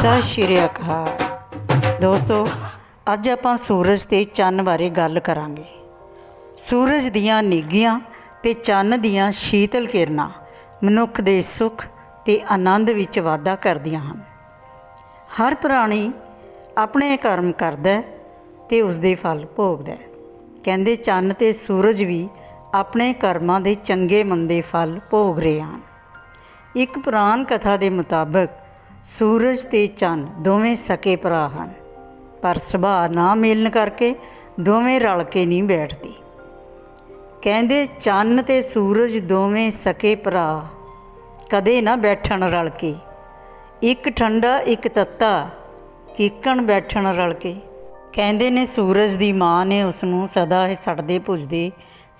ਸਤਿ ਸ਼੍ਰੀ ਅਕਾਲ। ਦੋਸਤੋ, ਅੱਜ ਆਪਾਂ ਸੂਰਜ ਤੇ ਚੰਨ ਬਾਰੇ ਗੱਲ ਕਰਾਂਗੇ। ਸੂਰਜ ਦੀਆਂ ਨਿੱਗੀਆਂ ਤੇ ਚੰਨ ਦੀਆਂ ਸ਼ੀਤਲ ਕਿਰਨਾਂ ਮਨੁੱਖ ਦੇ ਸੁੱਖ ਤੇ ਆਨੰਦ ਵਿੱਚ ਵਾਧਾ ਕਰਦੀਆਂ ਹਨ। ਹਰ ਪ੍ਰਾਣੀ ਆਪਣੇ ਕਰਮ ਕਰਦਾ ਹੈ ਤੇ ਉਸ ਦੇ ਫਲ ਭੋਗਦਾ ਹੈ। ਕਹਿੰਦੇ, ਚੰਨ ਤੇ ਸੂਰਜ ਵੀ ਆਪਣੇ ਕਰਮਾਂ ਦੇ ਚੰਗੇ ਮੰਦੇ ਫਲ ਭੋਗ ਰਹੇ ਹਨ। ਇੱਕ ਪੁਰਾਣ ਕਥਾ ਦੇ ਮੁਤਾਬਕ ਸੂਰਜ ਤੇ ਚੰਨ ਦੋਵੇਂ ਸਕੇ ਭਰਾ ਹਨ। ਪਰ ਸੁਭਾਅ ਨਾ ਮਿਲਣ ਕਰਕੇ ਦੋਵੇਂ ਰਲ ਕੇ ਨਹੀਂ ਬੈਠਦੀ। ਕਹਿੰਦੇ ਚੰਨ ਤੇ ਸੂਰਜ ਦੋਵੇਂ ਸਕੇ ਭਰਾ। ਕਦੇ ਨਾ ਬੈਠਣ ਰਲ ਕੇ। ਇੱਕ ਠੰਡਾ, ਇੱਕ ਤੱਤਾ। ਕੀਕਣ ਬੈਠਣ ਰਲ ਕੇ। ਕਹਿੰਦੇ ਨੇ ਸੂਰਜ ਦੀ ਮਾਂ ਨੇ ਉਸ ਨੂੰ ਸਦਾ ਇਹ ਸੜਦੇ ਪੁੱਜਦੇ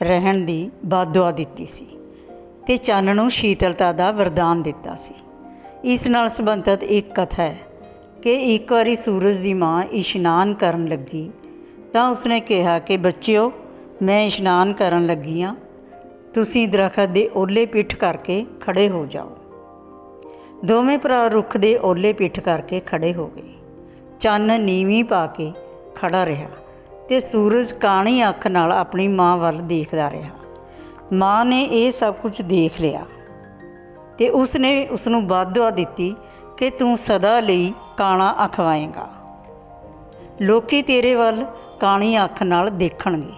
ਰਹਿਣ ਦੀ ਬਾਦੁਆ ਦਿੱਤੀ ਸੀ ਤੇ ਚੰਨ ਨੂੰ ਸ਼ੀਤਲਤਾ ਦਾ ਵਰਦਾਨ ਦਿੱਤਾ ਸੀ। ਇਸ ਨਾਲ ਸੰਬੰਧਿਤ ਇੱਕ ਕਥਾ ਹੈ ਕਿ ਇੱਕ ਵਾਰੀ ਸੂਰਜ ਦੀ ਮਾਂ ਇਸ਼ਨਾਨ ਕਰਨ ਲੱਗੀ ਤਾਂ ਉਸਨੇ ਕਿਹਾ ਕਿ, ਬੱਚਿਓ, ਮੈਂ ਇਸ਼ਨਾਨ ਕਰਨ ਲੱਗੀ ਹਾਂ ਤੁਸੀਂ ਦਰਖਤ ਦੇ ਓਲੇ ਪਿੱਠ ਕਰਕੇ ਖੜੇ ਹੋ ਜਾਓ। ਦੋਵੇਂ ਭਰਾ ਰੁੱਖ ਦੇ ਓਲੇ ਪਿੱਠ ਕਰਕੇ ਖੜੇ ਹੋ ਗਏ। ਚੰਨ ਨੀਵੀਂ ਪਾ ਕੇ ਖੜਾ ਰਿਹਾ ਤੇ ਸੂਰਜ ਕਾਣੀ ਅੱਖ ਨਾਲ ਆਪਣੀ ਮਾਂ ਵੱਲ ਦੇਖਦਾ ਰਿਹਾ। ਮਾਂ ਨੇ ਇਹ ਸਭ ਕੁਝ ਦੇਖ ਲਿਆ। ਤੇ ਉਸ ਨੇ ਉਸ ਨੂੰ ਬਾਦਵਾ ਦਿੱਤੀ ਕਿ ਤੂੰ ਸਦਾ ਲਈ ਕਾਣਾ ਅਖਵਾਏਗਾ ਲੋਕੀ ਤੇਰੇ ਵੱਲ ਕਾਣੀ ਅੱਖ ਨਾਲ ਦੇਖਣਗੇ।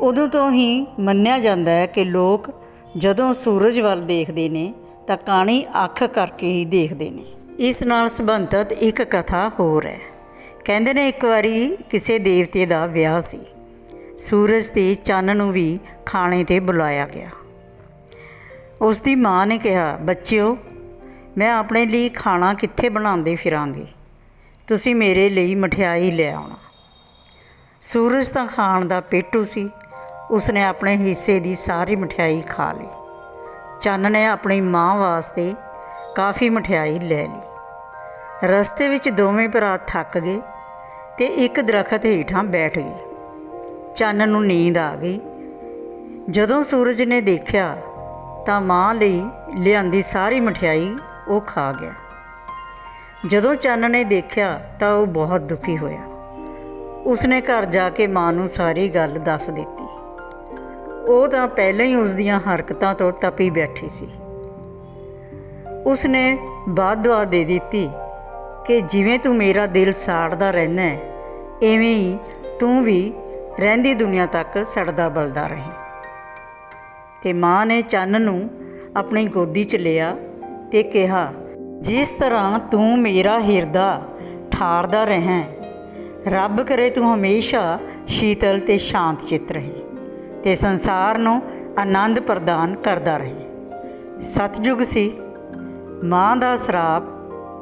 ਉਦੋਂ ਤੋਂ ਹੀ ਮੰਨਿਆ ਜਾਂਦਾ ਹੈ ਕਿ ਲੋਕ ਜਦੋਂ ਸੂਰਜ ਵੱਲ ਦੇਖਦੇ ਨੇ ਤਾਂ ਕਾਣੀ ਅੱਖ ਕਰਕੇ ਹੀ ਦੇਖਦੇ ਨੇ। ਇਸ ਨਾਲ ਸੰਬੰਧਿਤ ਇੱਕ ਕਥਾ ਹੋਰ ਹੈ। ਕਹਿੰਦੇ ਨੇ ਇੱਕ ਵਾਰੀ ਕਿਸੇ ਦੇਵਤੇ ਦਾ ਵਿਆਹ ਸੀ। ਸੂਰਜ ਤੇ ਚੰਨ ਨੂੰ ਵੀ ਖਾਣੇ ਤੇ ਬੁਲਾਇਆ ਗਿਆ। ਉਸ ਦੀ ਮਾਂ ਨੇ ਕਿਹਾ, ਬੱਚਿਓ, ਮੈਂ ਆਪਣੇ ਲਈ ਖਾਣਾ ਕਿੱਥੇ ਬਣਾਉਂਦੇ ਫਿਰਾਂਗੀ? ਤੁਸੀਂ ਮੇਰੇ ਲਈ ਮਠਿਆਈ ਲੈ ਆਉਣਾ। ਸੂਰਜ ਤਾਂ ਖਾਣ ਦਾ ਪੇਟੂ ਸੀ। ਉਸਨੇ ਆਪਣੇ ਹਿੱਸੇ ਦੀ ਸਾਰੀ ਮਠਿਆਈ ਖਾ ਲਈ। ਚੰਨ ਨੇ ਆਪਣੀ ਮਾਂ ਵਾਸਤੇ ਕਾਫੀ ਮਠਿਆਈ ਲੈ ਲਈ। ਰਸਤੇ ਵਿੱਚ ਦੋਵੇਂ ਭਰਾ ਥੱਕ ਗਏ ਤੇ ਇੱਕ ਦਰਖਤ ਹੇਠਾਂ ਬੈਠ ਗਏ। ਚੰਨ ਨੂੰ ਨੀਂਦ ਆ ਗਈ। ਜਦੋਂ ਸੂਰਜ ਨੇ ਦੇਖਿਆ ਤਾਂ ਮਾਂ ਲਈ ਲਿਆਂਦੀ ਸਾਰੀ ਮਠਿਆਈ ਉਹ ਖਾ ਗਿਆ। ਜਦੋਂ ਚੰਨ ਨੇ ਦੇਖਿਆ ਤਾਂ ਉਹ ਬਹੁਤ ਦੁਖੀ ਹੋਇਆ। ਉਸਨੇ ਘਰ ਜਾ ਕੇ ਮਾਂ ਨੂੰ ਸਾਰੀ ਗੱਲ ਦੱਸ ਦਿੱਤੀ। ਉਹ ਤਾਂ ਪਹਿਲਾਂ ਹੀ ਉਸ ਦੀਆਂ ਹਰਕਤਾਂ ਤੋਂ ਤਪੀ ਬੈਠੀ ਸੀ। ਉਸਨੇ ਬਾਦਵਾ ਦੇ ਦਿੱਤੀ ਕਿ ਜਿਵੇਂ ਤੂੰ ਮੇਰਾ ਦਿਲ ਸਾੜਦਾ ਰਹਿਣਾ ਹੈ ਐਵੇਂ ਹੀ ਤੂੰ ਵੀ ਰਹਿੰਦੀ ਦੁਨੀਆ ਤੱਕ ਸੜਦਾ ਬਲਦਾ ਰਹੇ। ਤੇ ਮਾਂ ਨੇ ਚੰਨ ਨੂੰ ਆਪਣੀ ਗੋਦੀ 'ਚ ਲਿਆ ਤੇ ਕਿਹਾ, ਜਿਸ ਤਰ੍ਹਾਂ ਤੂੰ ਮੇਰਾ ਹਿਰਦਾ ਠਾਰਦਾ ਰਹਿ, ਰੱਬ ਕਰੇ ਤੂੰ ਹਮੇਸ਼ਾ ਸ਼ੀਤਲ ਤੇ ਸ਼ਾਂਤ ਚਿੱਤ ਰਹੇ ਤੇ ਸੰਸਾਰ ਨੂੰ ਆਨੰਦ ਪ੍ਰਦਾਨ ਕਰਦਾ ਰਹੇ। ਸਤਜੁਗ ਸੀ। ਮਾਂ ਦਾ ਸਰਾਪ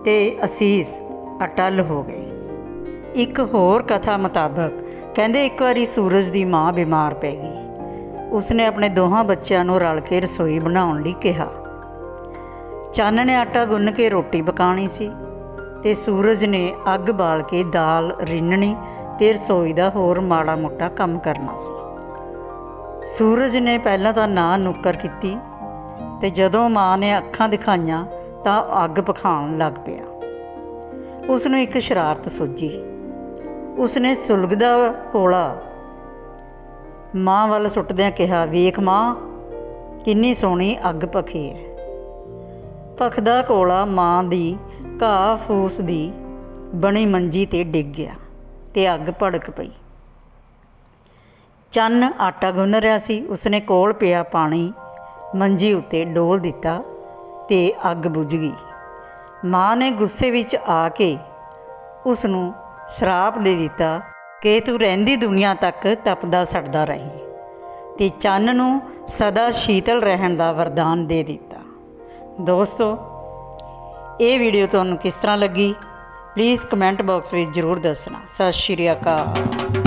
ਤੇ ਅਸੀਸ ਅਟਲ ਹੋ ਗਏ ਇੱਕ ਹੋਰ ਕਥਾ ਮੁਤਾਬਕ ਕਹਿੰਦੇ ਇੱਕ ਵਾਰੀ ਸੂਰਜ ਦੀ ਮਾਂ ਬਿਮਾਰ ਪੈ ਗਈ। ਉਸਨੇ ਆਪਣੇ ਦੋਹਾਂ ਬੱਚਿਆਂ ਨੂੰ ਰਲ ਕੇ ਰਸੋਈ ਬਣਾਉਣ ਲਈ ਕਿਹਾ। ਚੰਨ ਨੇ ਆਟਾ ਗੁੰਨ ਕੇ ਰੋਟੀ ਪਕਾਣੀ ਸੀ ਤੇ ਸੂਰਜ ਨੇ ਅੱਗ ਬਾਲ ਕੇ ਦਾਲ ਰਿੰਨਣੀ ਤੇ ਰਸੋਈ ਦਾ ਹੋਰ ਮਾੜਾ ਮੋਟਾ ਕੰਮ ਕਰਨਾ ਸੀ। ਸੂਰਜ ਨੇ ਪਹਿਲਾਂ ਤਾਂ ਨਾ ਨੁੱਕਰ ਕੀਤੀ ਤੇ ਜਦੋਂ ਮਾਂ ਨੇ ਅੱਖਾਂ ਦਿਖਾਈਆਂ ਤਾਂ ਅੱਗ ਪਖਾਉਣ ਲੱਗ ਪਿਆ। ਉਸ ਨੂੰ ਇੱਕ ਸ਼ਰਾਰਤ ਸੁੱਝੀ। ਉਸਨੇ ਸੁਲਗਦਾ ਕੋਲਾ ਮਾਂ ਵੱਲ ਸੁੱਟਦਿਆਂ ਕਿਹਾ, ਵੇਖ ਮਾਂ, ਕਿੰਨੀ ਸੋਹਣੀ ਅੱਗ ਪਖੀ ਹੈ। ਪਖਦਾ ਕੋਲਾ ਮਾਂ ਦੀ, ਘਾਹ ਫੂਸ ਦੀ ਬਣੀ ਮੰਜੀ ਤੇ ਡਿੱਗ ਗਿਆ ਤੇ ਅੱਗ ਭੜਕ ਪਈ। ਚੰਨ ਆਟਾ ਗੁੰਨ ਰਿਹਾ ਸੀ, ਉਸਨੇ ਕੋਲ ਪਿਆ ਪਾਣੀ, ਮੰਜੀ ਉੱਤੇ ਡੋਲ ਦਿੱਤਾ ਤੇ ਅੱਗ ਬੁਝ ਗਈ। ਮਾਂ ਨੇ ਗੁੱਸੇ ਵਿੱਚ ਆ ਕੇ ਉਸ ਨੂੰ ਸਰਾਪ ਦੇ ਦਿੱਤਾ ਕਿ ਤੂੰ ਰਹਿੰਦੀ ਦੁਨੀਆ ਤੱਕ ਤਪਦਾ ਸੜਦਾ ਰਹੇ। ਤੇ ਚੰਨ ਨੂੰ ਸਦਾ ਸ਼ੀਤਲ ਰਹਿਣ ਦਾ ਵਰਦਾਨ ਦੇ ਦਿੱਤਾ। ਦੋਸਤੋ, ਇਹ ਵੀਡੀਓ ਤੁਹਾਨੂੰ ਕਿਸ ਤਰ੍ਹਾਂ ਲੱਗੀ? ਪਲੀਜ਼ ਕਮੈਂਟ ਬਾਕਸ ਵਿੱਚ ਜ਼ਰੂਰ ਦੱਸਣਾ। ਸਤਿ ਸ਼੍ਰੀ ਅਕਾਲ।